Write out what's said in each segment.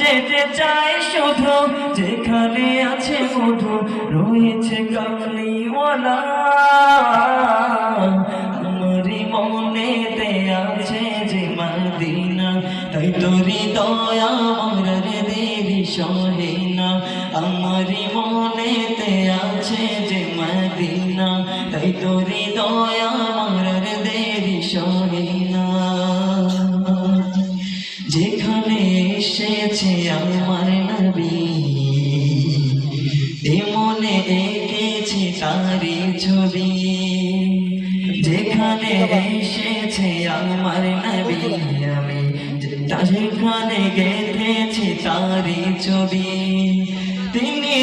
যেতে চাই শুধু, যেখানে আছে মধু, রয়েছে কামলিওয়ালা আমারই মনেতে আছে যে মদিনা, তাই তোরি দয়া আমার দেরি সহে না আমারই মনেতে আছে যে মদিনা, তাই তোরি দয়া আমার দেরি সহে এসেছে আমার নবী মনে এঁকেছে তারি ছবি, যেখানে এসেছে আমার নবী, আমি যেখানে গেঁথেছি তারি ছবি।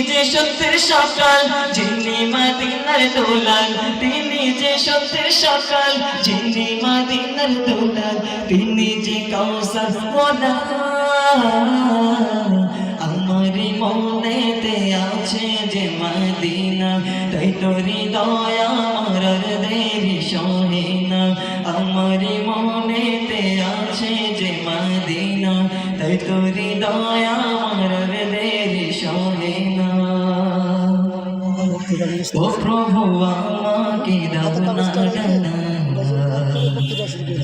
যে সত্যের সকাল, যিনি মাদিনার দোলাল, তিনি যে সত্যের সকাল, যিনি মাদিনার দোলাল, তিনি যে কৌশল আমারি মনেতে আছে যে মদিনা, তাই তোরি দয়া আমার দেরি সহে না। আমারি মনেতে আছে যে মদিনা, তাই তোরি দয়া ও প্রভু আমাকে দাও না ডানা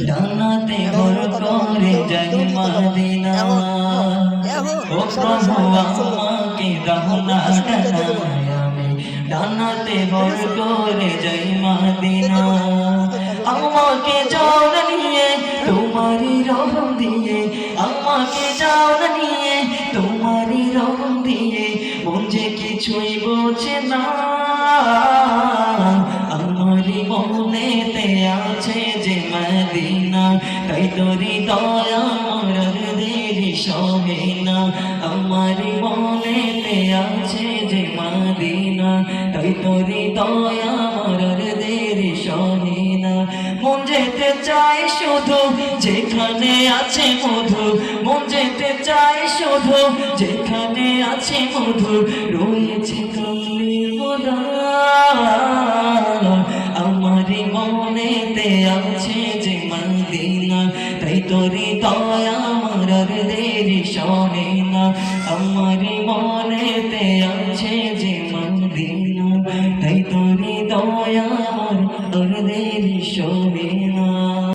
ডানাতে ভর করে যাই মদিনা ও প্রভু আমাকে দাও না ডানা আমি ডানাতে ভর করে যাই মদিনা আমাকে যাও না নিয়ে তোমারই রহম দিয়ে আমাকে যাও না নিয়ে তোমারই রহম দিয়ে মন যে কিছুই বোঝে না মদিনা তাই তোরি দয়া মরার দেরি সহে না আমারই মনেতে আছে যে মদিনা, তাই তোরি দয়া মরার দেরি সহে না মন যেতে চাই শুধু যেখানে আছে মধু, মন যেতে চাই শুধু যেখানে আছে মধু, রয়েছে কামলি আমারই মনেতে আছে তোরি দয়া আমার দেরি শোনে না। আমারই মনেতে আছে যে মন্দির তাই তোরি দয়া আমার দেরি